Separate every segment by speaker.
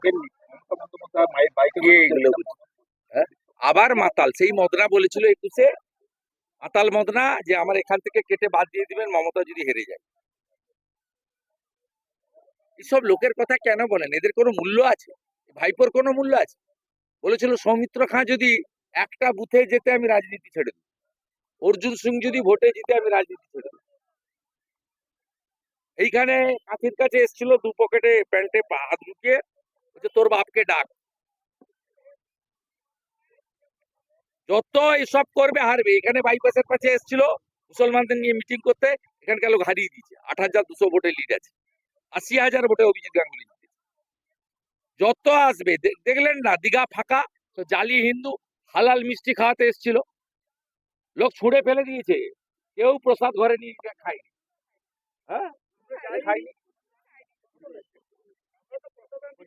Speaker 1: ঢোকেননি মায়ের বাইকে
Speaker 2: কে এগুলো হ্যাঁ? আবার মাতাল সেই মদনা বলেছিল একুশে। মাতাল মদনা যে আমার এখান থেকে কেটে বাদ দিয়ে দিবেন মমতা যদি হেরে যায়। এসব লোকের কথা কেন বলেন? এদের কোনো মূল্য আছে? ভাইপোর কোনো মূল্য আছে? বলেছিল সৌমিত্র খাঁ যদি একটা বুথে যেতে আমি রাজনীতি ছেড়ে দেব। অর্জুন সিং যদি ভোটে জিতে আমি রাজনীতি ছেড়ে দেব। এইখানে কাঁথির কাছে এসেছিল দু পকেটে প্যান্টে পা হাত ঢুকিয়ে বলছে তোর বাপকে ডাক। যত এসব করবে হারবে। এখানে বাইপাসের কাছে এসেছিল, মুসলমানদের নিয়ে মিটিং করতে। এখানকার লোক হারিয়ে দিয়েছে। আট হাজার দুশো ভোটে লিড আছে। আশি হাজার ভোটে অভিজিৎ গাঙ্গুলি যত আসবে দেখলেন না, দীঘা ফাঁকা, তো জালি হিন্দু, হালাল মিষ্টি খাওয়াতে এসেছিল। লোক ছুঁড়ে ফেলে দিয়েছে। কেউ প্রসাদ ঘরে নিয়ে খায়নি। হ্যাঁ? খায়নি।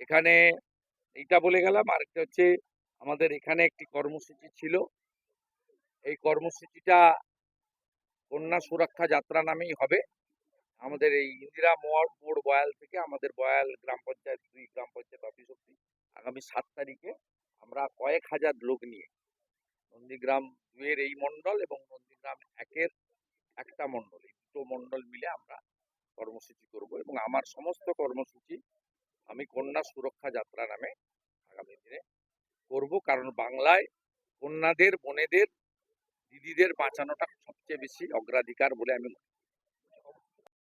Speaker 2: এখানে এইটা বলে গেলাম। আর একটা হচ্ছে আমাদের এখানে একটি কর্মসূচি ছিল। এই কর্মসূচিটা কন্যা সুরক্ষা যাত্রা নামেই হবে। আমাদের এই ইন্দিরা মোড় মোড় বয়াল থেকে আমাদের বয়াল গ্রাম পঞ্চায়েত দুই, গ্রাম পঞ্চায়েত অফিস অব্দি আগামী সাত তারিখে আমরা কয়েক হাজার লোক নিয়ে নন্দীগ্রাম দুয়ের এই মণ্ডল এবং নন্দীগ্রাম একের একটা মণ্ডল, এই দুটো মণ্ডল মিলে আমরা কর্মসূচি করব এবং আমার সমস্ত কর্মসূচি আমি কন্যা সুরক্ষা যাত্রা নামে আগামী দিনে করব কারণ বাংলায় কন্যাদের, বোনেদের, দিদিদের বাঁচানোটা সবচেয়ে বেশি অগ্রাধিকার বলে আমি।